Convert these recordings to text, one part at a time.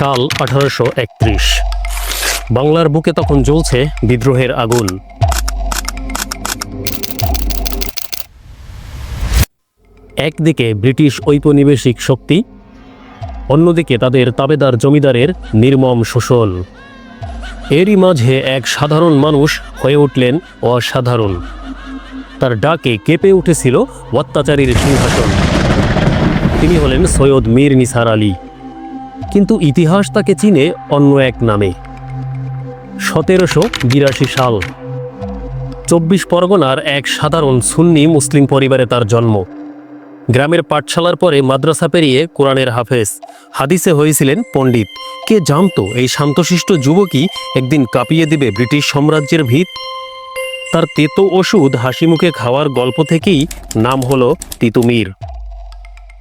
সাল আঠারোশো একত্রিশ। বাংলার বুকে তখন জ্বলছে বিদ্রোহের আগুন। একদিকে ব্রিটিশ ঔপনিবেশিক শক্তি, অন্যদিকে তাদের তাবেদার জমিদারের নির্মম শোষণ। এরই মাঝে এক সাধারণ মানুষ হয়ে উঠলেন অসাধারণ। তার ডাকে কেঁপে উঠেছিল অত্যাচারীর সিংহাসন। তিনি হলেন সৈয়দ মীর নিসার আলী। কিন্তু ইতিহাস তাকে চিনে অন্য এক নামে। সতেরোশো বিরাশি সাল। চব্বিশ পরগনার এক সাধারণ সুন্নি মুসলিম পরিবারে তার জন্ম। গ্রামের পাঠশালার পরে মাদ্রাসা পেরিয়ে কোরআনের হাফেজ। হাদিসে হয়েছিলেন পণ্ডিত। কে জানতো এই শান্তশিষ্ট যুবকই একদিন কাঁপিয়ে দিবে ব্রিটিশ সাম্রাজ্যের ভিত? তার তেতো ওষুধ হাসি মুখে খাওয়ার গল্প থেকেই নাম হলো তিতুমির।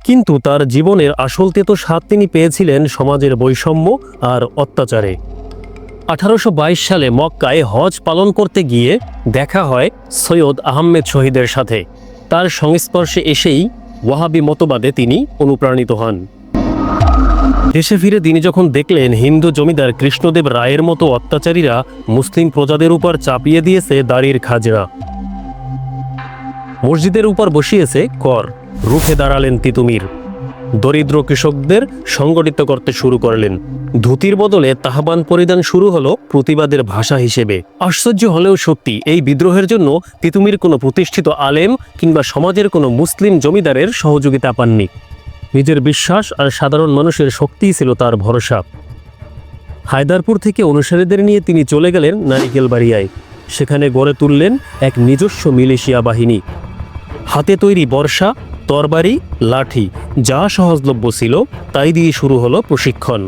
কিন্তু তার জীবনের আসল তেতো স্বাদ তিনি পেয়েছিলেন সমাজের বৈষম্য আর অত্যাচারে। আঠারোশো বাইশ সালে মক্কায় হজ পালন করতে গিয়ে দেখা হয় সৈয়দ আহমেদ শহীদের সাথে। তার সংস্পর্শে এসেই ওয়াহাবি মতবাদে তিনি অনুপ্রাণিত হন। দেশে ফিরে তিনি যখন দেখলেন হিন্দু জমিদার কৃষ্ণদেব রায়ের মতো অত্যাচারীরা মুসলিম প্রজাদের উপর চাপিয়ে দিয়েছে দাড়ির খাজরা মসজিদের উপর বসিয়েছে কর। রুখে দাঁড়ালেন তিতুমির। দরিদ্র কৃষকদের সংগঠিত করতে শুরু করলেন। ধুতির বদলে তাহবান পরিধান শুরু হলো প্রতিবাদের ভাষা হিসেবে। আশ্চর্য হলেও সত্যি, এই বিদ্রোহের জন্য তিতুমির কোনো প্রতিষ্ঠিত আলেম কিংবা সমাজের কোনো মুসলিম জমিদারের সহযোগিতা পাননি। নিজের বিশ্বাস আর সাধারণ মানুষের শক্তিই ছিল তার ভরসা। হায়দারপুর থেকে অনুসারীদের নিয়ে তিনি চলে গেলেন নারিকেল বাড়িয়ায় সেখানে গড়ে তুললেন এক নিজস্ব মিলেশিয়া বাহিনী। হাতে তৈরি বর্ষা তরবারি, লাঠি, যা সহজলভ্য ছিল, তাই দিয়ে শুরু হলো প্রশিক্ষণ।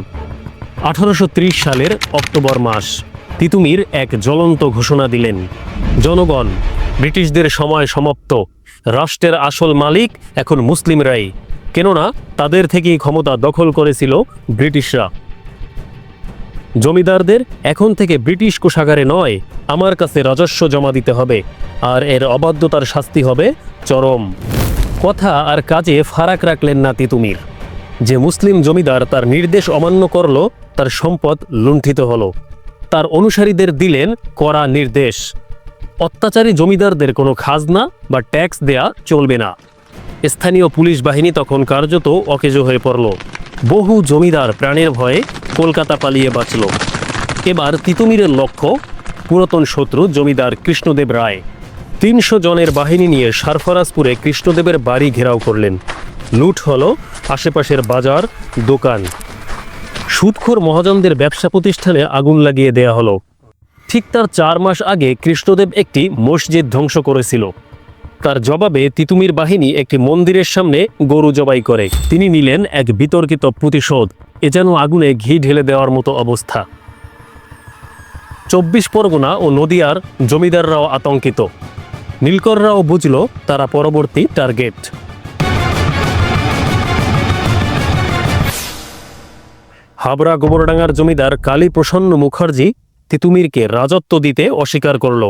আঠারোশো ত্রিশ সালের অক্টোবর মাস, তিতুমির এক জ্বলন্ত ঘোষণা দিলেন। জনগণ, ব্রিটিশদের সময় সমাপ্ত, রাষ্ট্রের আসল মালিক এখন মুসলিমরাই, কেননা তাদের থেকেই ক্ষমতা দখল করেছিল ব্রিটিশরা। জমিদারদের এখন থেকে ব্রিটিশ কোষাগারে নয়, আমার কাছে রাজস্ব জমা দিতে হবে, আর এর অবাধ্যতার শাস্তি হবে চরম। কথা আর কাজে ফারাক রাখলেন না তিতুমির যে মুসলিম জমিদার তার নির্দেশ অমান্য করল, তার সম্পদ লুণ্ঠিত হল। তার অনুসারীদের দিলেন কড়া নির্দেশ। অত্যাচারী জমিদারদের কোনো খাজনা বা ট্যাক্স দেয়া চলবে না। স্থানীয় পুলিশ বাহিনী তখন কার্যত অকেজো হয়ে পড়ল। বহু জমিদার প্রাণের ভয়ে কলকাতা পালিয়ে বাঁচল। এবার তিতুমিরের লক্ষ্য পুরাতন শত্রু জমিদার কৃষ্ণদেব রায়। তিনশো জনের বাহিনী নিয়ে সারফরাজপুরে কৃষ্ণদেবের বাড়ি ঘেরাও করলেন। লুট হল আশেপাশের বাজার, দোকান। সুদখোর মহাজনদের ব্যবসা প্রতিষ্ঠানে আগুন লাগিয়ে দেয়া হলো। ঠিক তার চার মাস আগে কৃষ্ণদেব একটি মসজিদ ধ্বংস করেছিল। তার জবাবে তিতুমির বাহিনী একটি মন্দিরের সামনে গরু জবাই করে। তিনি নিলেন এক বিতর্কিত প্রতিশোধ। এ যেন আগুনে ঘি ঢেলে দেওয়ার মতো অবস্থা। চব্বিশ পরগনা ও নদিয়ার জমিদাররাও আতঙ্কিত। নীলকররাও বুঝল তারা পরবর্তী টার্গেট। হাবড়া গোবরডাঙ্গার জমিদার কালী প্রসন্ন মুখার্জি তিতুমিরকে রাজত্ব দিতে অস্বীকার করল।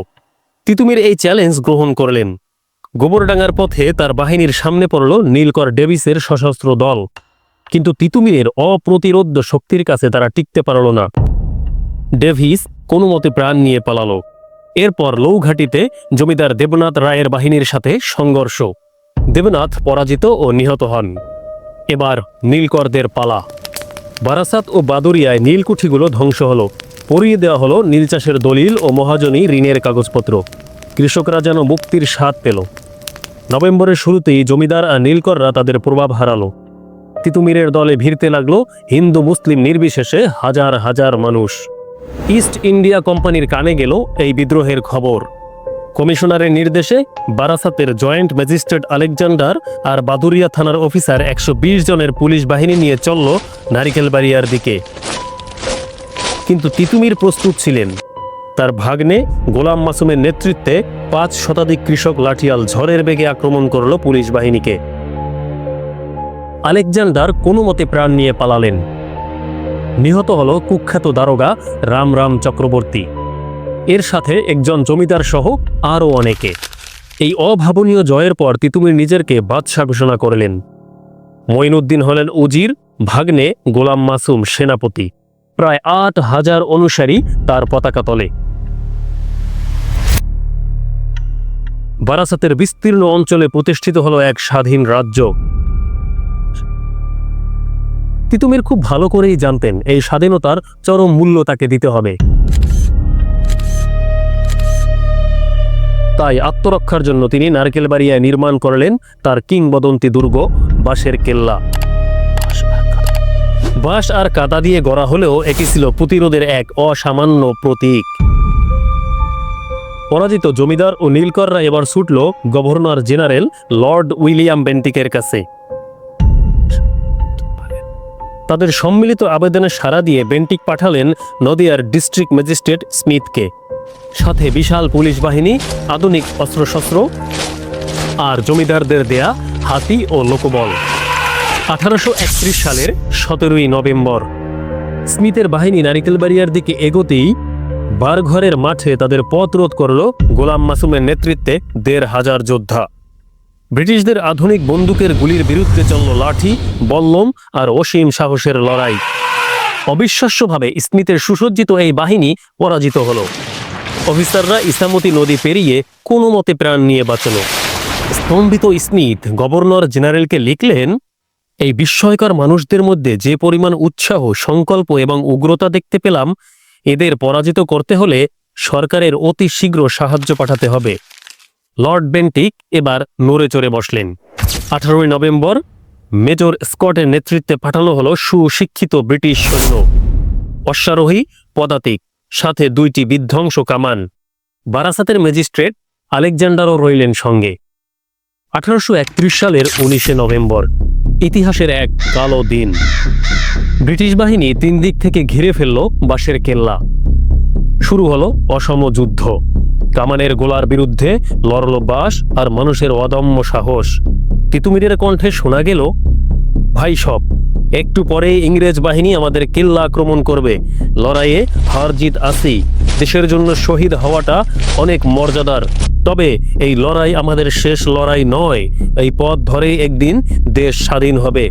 তিতুমির এই চ্যালেঞ্জ গ্রহণ করলেন। গোবরডাঙ্গার পথে তার বাহিনীর সামনে পড়ল নীলকর ডেভিসের সশস্ত্র দল। কিন্তু তিতুমিরের অপ্রতিরোধ্য শক্তির কাছে তারা টিকতে পারল না। ডেভিস কোনো মতে প্রাণ নিয়ে পালালো। এরপর লৌঘাটিতে জমিদার দেবনাথ রায়ের বাহিনীর সাথে সংঘর্ষ। দেবনাথ পরাজিত ও নিহত হন। এবার নীলকরদের পালা। বারাসাত ও বাদুরিয়ায় নীলকুঠিগুলো ধ্বংস হলো। পরিয়ে দেওয়া হলো নীল চাষের দলিল ও মহাজনী ঋণের কাগজপত্র। কৃষকরা যেন মুক্তির স্বাদ পেল। নভেম্বরের শুরুতেই জমিদার আর নীলকররা তাদের প্রভাব হারালো। তিতুমিরের দলে ভিড়তে লাগল হিন্দু মুসলিম নির্বিশেষে হাজার হাজার মানুষ। ইস্ট ইন্ডিয়া কোম্পানির কানে গেল এই বিদ্রোহের খবর। কমিশনারের নির্দেশে বারাসাতের জয়েন্ট ম্যাজিস্ট্রেট আলেকজান্ডার আর বাদুরিয়া থানার অফিসার একশো বিশ জনের পুলিশ বাহিনী নিয়ে চলল নারিকেলবাড়িয়ার দিকে। কিন্তু তিতুমির প্রস্তুত ছিলেন। তার ভাগ্নে গোলাম মাসুমের নেতৃত্বে পাঁচ শতাধিক কৃষক লাঠিয়াল ঝড়ের বেগে আক্রমণ করল পুলিশ বাহিনীকে। আলেকজান্ডার কোনো মতে প্রাণ নিয়ে পালালেন। নিহত হল কুখ্যাত দারোগা রাম রাম চক্রবর্তী। এর সাথে একজন জমিদার সহ আরও অনেকে। এই অভাবনীয় জয়ের পর তিতুমির নিজেরকে বাদশাহ ঘোষণা করলেন। মঈনুদ্দিন হলেন উজির, ভাগ্নে গোলাম মাসুম সেনাপতি। প্রায় আট হাজার অনুসারী তার পতাকা তলে। বারাসাতের বিস্তীর্ণ অঞ্চলে প্রতিষ্ঠিত হলো এক স্বাধীন রাজ্য। তিতুমির খুব ভালো করেই জানতেন, এই স্বাধীনতার চরম মূল্য তাকে দিতে হবে। তাই আত্মরক্ষার জন্য তিনি নারকেল নারকেলবাড়িয়ায় নির্মাণ করলেন তার কিংবদন্তি দুর্গ বাঁশের কেল্লা। বাঁশ আর কাদা দিয়ে গড়া হলেও এটি ছিল প্রতিরোধের এক অসামান্য প্রতীক। পরাজিত জমিদার ও নীলকররা এবার ছুটল গভর্নর জেনারেল লর্ড উইলিয়াম বেন্টিকের কাছে। তাদের সম্মিলিত আবেদনে সাড়া দিয়ে বেন্টিক পাঠালেন নদিয়ার ডিস্ট্রিক্ট ম্যাজিস্ট্রেট স্মিথকে। সাথে বিশাল পুলিশ বাহিনী, আধুনিক অস্ত্রশস্ত্র আর জমিদারদের দেয়া হাতি ও লোকবল। আঠারোশো একত্রিশ সালের সতেরোই নভেম্বর, স্মিথের বাহিনী নারিকেলবাড়িয়ার দিকে এগোতেই বারঘরের মাঠে তাদের পথ রোধ করল গোলাম মাসুমের নেতৃত্বে দেড় হাজার যোদ্ধা। ব্রিটিশদের আধুনিক বন্দুকের গুলির বিরুদ্ধে চলল লাঠি, বল্লম আর অসীম সাহসের লড়াই। অবিশ্বাস্যভাবে স্মিথের সুসজ্জিত এই বাহিনী পরাজিত হলো। অফিসাররা ইসামতি নদী পেরিয়ে কোনো মতে প্রাণ নিয়ে বাঁচল। স্তম্ভিত স্মিথ গভর্নর জেনারেলকে লিখলেন, এই বিস্ময়কর মানুষদের মধ্যে যে পরিমাণ উৎসাহ, সংকল্প এবং উগ্রতা দেখতে পেলাম, এদের পরাজিত করতে হলে সরকারের অতি শীঘ্র সাহায্য পাঠাতে হবে। লর্ড বেন্টিক এবার নড়ে চড়ে বসলেন। আঠারোই নভেম্বর মেজর স্কটের নেতৃত্বে পাঠানো হলো সুশিক্ষিত ব্রিটিশ সৈন্য। অশ্বারোহী, পদাতিক, সাথে দুইটি বিধ্বংস কামান। বারাসাতের ম্যাজিস্ট্রেট আলেকজান্ডারও রইলেন সঙ্গে। আঠারোশো একত্রিশ সালের উনিশে নভেম্বর, ইতিহাসের এক কালো দিন। ব্রিটিশ বাহিনী তিন দিক থেকে ঘিরে ফেলল বাঁশের কেল্লা। শুরু হলো অসম যুদ্ধ। কামানের গোলার বিরুদ্ধে লড়ল বাস আর মানুষের অদম্য সাহস। তিতুমিরের কণ্ঠে শোনা গেল, ভাই সব, একটু পরে ইংরেজ বাহিনী আমাদের কিল্লা আক্রমণ করবে। লড়াইয়ে হার জিত আসি দেশের জন্য শহীদ হওয়াটা অনেক মর্যাদার। তবে এই লড়াই আমাদের শেষ লড়াই নয়। এই পথ ধরেই একদিন দেশ স্বাধীন হবে।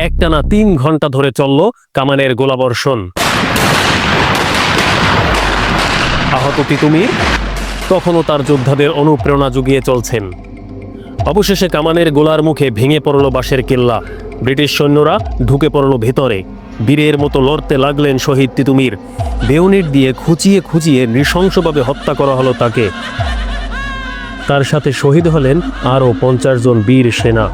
একটানা তিন ঘণ্টা ধরে চলল কামানের গোলাবর্ষণ। আহত তিতুমির? তখনও তার যোদ্ধাদের অনুপ্রেরণা জুগিয়ে চলছেন। অবশেষে কামানের গোলার মুখে ভেঙে পড়ল বাঁশের কেল্লা। ব্রিটিশ সৈন্যরা ঢুকে পড়ল ভেতরে। বীরের মতো লড়তে লাগলেন শহীদ তিতুমির। বেউনিট দিয়ে খুঁচিয়ে খুঁচিয়ে নৃশংসভাবে হত্যা করা হলো তাকে। তার সাথে শহীদ হলেন আরও পঞ্চাশ জন বীর সেনা।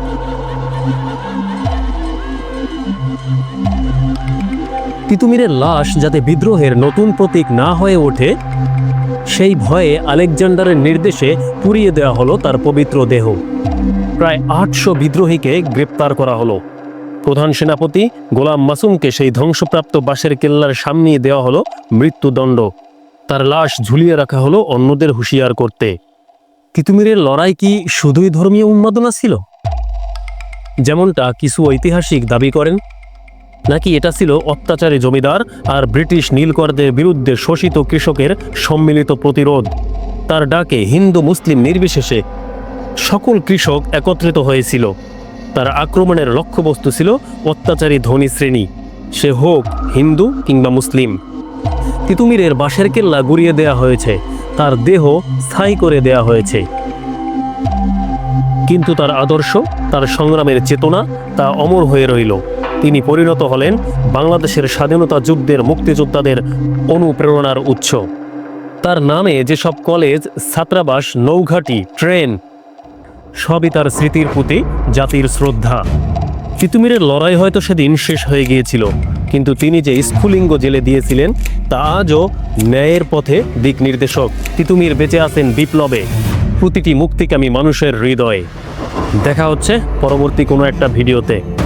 তিতুমিরের লাশ যাতে বিদ্রোহের নতুন প্রতীক না হয়ে ওঠে, সেই ভয়ে আলেকজান্ডারের নির্দেশে পুড়িয়ে দেওয়া হলো তার পবিত্র দেহ। প্রায় আটশো বিদ্রোহীকে গ্রেপ্তার করা হলো। প্রধান সেনাপতি গোলাম মাসুমকে সেই ধ্বংসপ্রাপ্ত বাঁশের কেল্লার সামনে দেওয়া হলো মৃত্যুদণ্ড। তার লাশ ঝুলিয়ে রাখা হলো অন্যদের হুঁশিয়ার করতে। তিতুমিরের লড়াই কি শুধুই ধর্মীয় উন্মাদনা ছিল? যেমনটা কিছু ঐতিহাসিক দাবি করেন নাকি এটা ছিল অত্যাচারী জমিদার আর ব্রিটিশ নীলকরদের বিরুদ্ধে শোষিত কৃষকের সম্মিলিত প্রতিরোধ? তার ডাকে হিন্দু মুসলিম নির্বিশেষে সকল কৃষক একত্রিত হয়েছিল। তার আক্রমণের লক্ষ্যবস্তু ছিল অত্যাচারী ধনী শ্রেণি। সে হোক হিন্দু কিংবা মুসলিম। তিতুমিরের বাঁশের কেল্লা গুড়িয়ে দেয়া হয়েছে। তার দেহ স্থায়ী করে দেয়া হয়েছে। কিন্তু তার আদর্শ, তার সংগ্রামের চেতনা তা অমর হয়ে রইল। তিনি পরিণত হলেন বাংলাদেশের স্বাধীনতা যুদ্ধের মুক্তিযোদ্ধাদের অনুপ্রেরণার উৎস। তার নামে যেসব কলেজ, ছাত্রাবাস, নৌঘাটি, ট্রেন, সবই তার স্মৃতির প্রতি জাতির শ্রদ্ধা। তিতুমিরের লড়াই হয়তো সেদিন শেষ হয়ে গিয়েছিল, কিন্তু তিনি যে স্ফুলিঙ্গ জেলে দিয়েছিলেন, তা আজও ন্যায়ের পথে দিক নির্দেশক তিতুমির বেঁচে আছেন বিপ্লবে, প্রতিটি মুক্তিকামী মানুষের হৃদয়ে। দেখা হচ্ছে পরবর্তী কোনো একটা ভিডিওতে।